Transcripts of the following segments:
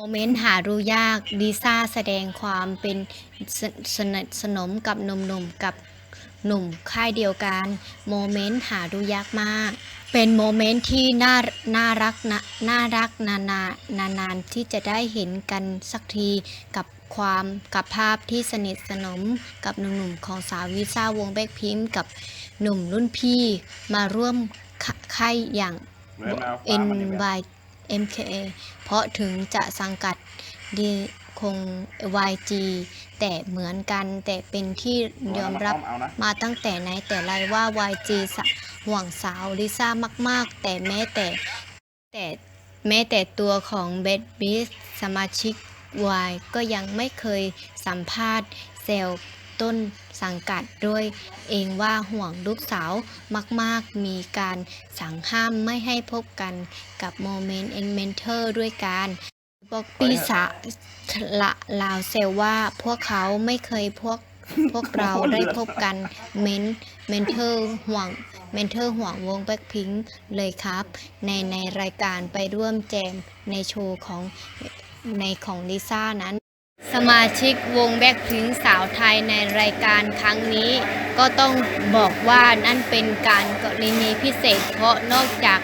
โมเมนต์หาดูยากลิซ่าแสดงความเป็นสสนิทสนมกับหนุ่มๆกับหนุ่มค่ายเดียวกัน โมเมนต์หาดูยากมาก เป็นโมเมนต์ที่น่าน่ารักน่ารักนานานานานๆที่จะได้เห็นกันสักทีกับความกับภาพที่สนิทสนมกับหนุ่มๆของสาวลิซ่าวงแบ็คพิมพ์กับหนุ่มรุ่นพี่มาร่วมค่ายอย่างเหมือนแมวฟ้ามันนี่แหละ NY MKA เพราะถึงจะสังกัดดีคง YG แต่เหมือนกันแต่เป็นที่ยอมรับมาตั้งแต่ไหนแต่ไรว่า YG สห่วงสาวลิซ่ามาก ๆ แต่แม้แต่แต่แม้แต่ตัวของ b a d b e a s สมาชิก Y ก็ยังไม่เคยสัมภาษณ์เซล ต้นสังกัดด้วยเองว่าห่วงลูกสาวมาก ๆ มีการสั่งห้ามไม่ให้พบกันกับโมเมนต์เอ็นเมนเทอร์ด้วยการบอกปีศาจละลาวเซลว่าพวกเขาไม่เคยพวกพวกเราได้พบกันเมนเมนเทอร์ห่วงเมนเทอร์ห่วงวงแบ็คพิงเลยครับ ในในรายการไปร่วมแจมในโชว์ของในของลิซ่านั้น สมาชิกวงแบ็คพิงสาวไทยในรายการครั้งนี้ก็ต้องบอกว่านั่นเป็นการกรณีพิเศษ เพราะนอกจาก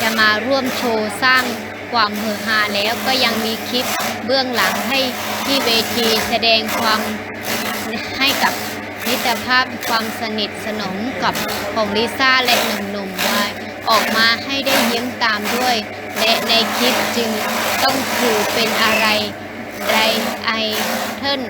จะมาร่วมโชว์สร้างความเฮฮาแล้วก็ยังมีคลิปเบื้องหลังให้ที่เวทีแสดงความให้กับมิตรภาพความสนิทสนมกับของลิซ่าและหนุ่มๆว่าออกมาให้ได้ยิ้มตามด้วย และในคลิปจึงต้องคือเป็นอะไร ไอเทิล